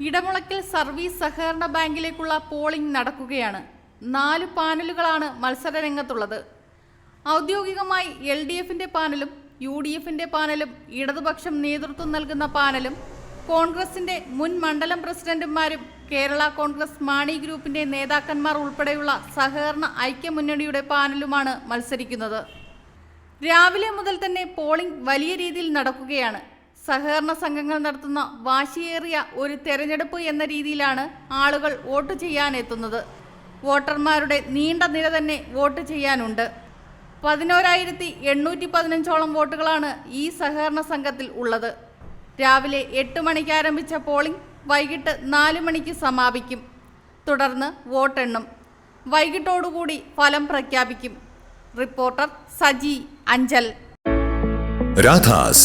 Edamulakkal service സഹകരണ ബാങ്കിലേക്കുള്ള polling നടക്കുകയാണ്. നാല് പാനലുകളാണ് മത്സര രംഗത്തുള്ളത് ഔദ്യോഗികമായി എൽ ഡി എഫിന്റെ പാനലും യു ഡി എഫിന്റെ പാനലും ഇടതുപക്ഷം നേതൃത്വം നൽകുന്ന പാനലും കോൺഗ്രസിന്റെ മുൻ മണ്ഡലം പ്രസിഡന്റുമാരും കേരള കോൺഗ്രസ് മാണി ഗ്രൂപ്പിന്റെ നേതാക്കന്മാർ ഉൾപ്പെടെയുള്ള സഹകരണ ഐക്യമുന്നണിയുടെ പാനലുമാണ് മത്സരിക്കുന്നത്. രാവിലെ മുതൽ തന്നെ പോളിംഗ് വലിയ രീതിയിൽ നടക്കുകയാണ്. സഹകരണ സംഘങ്ങൾ നടത്തുന്ന വാശിയേറിയ ഒരു തെരഞ്ഞെടുപ്പ് എന്ന രീതിയിലാണ് ആളുകൾ വോട്ട് ചെയ്യാനെത്തുന്നത്. വോട്ടർമാരുടെ നീണ്ട നിര തന്നെ വോട്ട് ചെയ്യാനുണ്ട്. പതിനോരായിരത്തി എണ്ണൂറ്റി പതിനഞ്ചോളം വോട്ടുകളാണ് ഈ സഹകരണ സംഘത്തിൽ ഉള്ളത്. രാവിലെ എട്ട് മണിക്ക് ആരംഭിച്ച പോളിംഗ് വൈകിട്ട് നാല് മണിക്ക് സമാപിക്കും. തുടർന്ന് വോട്ടെണ്ണും. വൈകിട്ടോടുകൂടി ഫലം പ്രഖ്യാപിക്കും. റിപ്പോർട്ടർ സജി അഞ്ചൽ. രാധാസ്